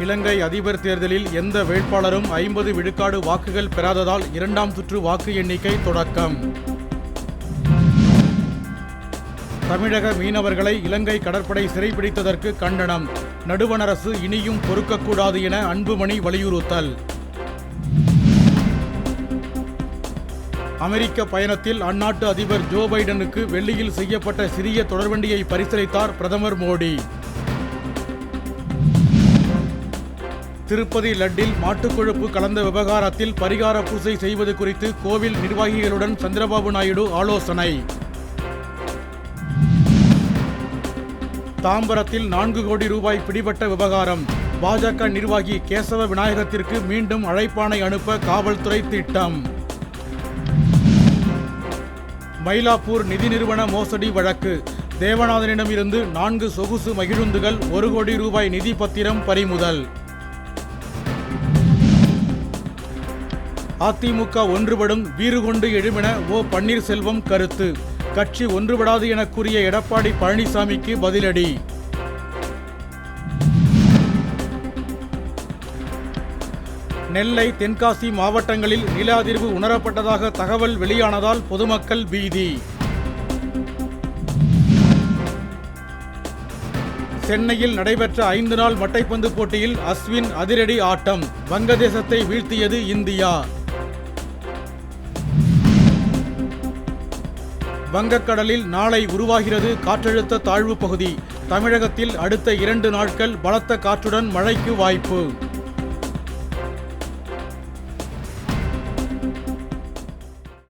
இலங்கை அதிபர் தேர்தலில் எந்த வேட்பாளரும் ஐம்பது விழுக்காடு வாக்குகள் பெறாததால் இரண்டாம் சுற்று வாக்கு எண்ணிக்கை தொடக்கம். தமிழக மீனவர்களை இலங்கை கடற்படை சிறைபிடித்ததற்கு கண்டனம். நடுவண் அரசு இனியும் பொறுக்கக்கூடாது என அன்புமணி வலியுறுத்தல். அமெரிக்க பயணத்தில் அந்நாட்டு அதிபர் ஜோ பைடனுக்கு வெள்ளியில் செய்யப்பட்ட சிறிய தொடர்வண்டியை பரிசீலித்தார் பிரதமர் மோடி. திருப்பதி லட்டில் மாட்டுக்கொழுப்பு கலந்த விவகாரத்தில் பரிகார பூசை செய்வது குறித்து கோவில் நிர்வாகிகளுடன் சந்திரபாபு நாயுடு ஆலோசனை. தாம்பரத்தில் நான்கு கோடி ரூபாய் பிடிபட்ட விவகாரம். பாஜக நிர்வாகி கேசவ விநாயகத்திற்கு மீண்டும் அழைப்பானை அனுப்ப காவல்துறை திட்டம். மயிலாப்பூர் நிதி நிறுவன மோசடி வழக்கு. தேவநாதனிடமிருந்து நான்கு சொகுசு மகிழுந்துகள் ஒரு கோடி ரூபாய் நிதி பத்திரம் பறிமுதல். அதிமுக ஒன்றுபடும் வீறு கொண்டு எழுமென ஓ பன்னீர்செல்வம் கருத்து. கட்சி ஒன்றுபடாது என கூறிய எடப்பாடி பழனிசாமிக்கு பதிலடி. நெல்லை தென்காசி மாவட்டங்களில் நில அதிர்வு உணரப்பட்டதாக தகவல் வெளியானதால் பொதுமக்கள் பீதி. சென்னையில் நடைபெற்ற ஐந்து நாள் மட்டைப்பந்து போட்டியில் அஸ்வின் அதிரடி ஆட்டம். வங்கதேசத்தை வீழ்த்தியது இந்தியா. வங்கக்கடலில் நாளை உருவாகிறது காற்றழுத்த தாழ்வு பகுதி. தமிழகத்தில் அடுத்த இரண்டு நாட்கள் பலத்த காற்றுடன் மழைக்கு வாய்ப்பு.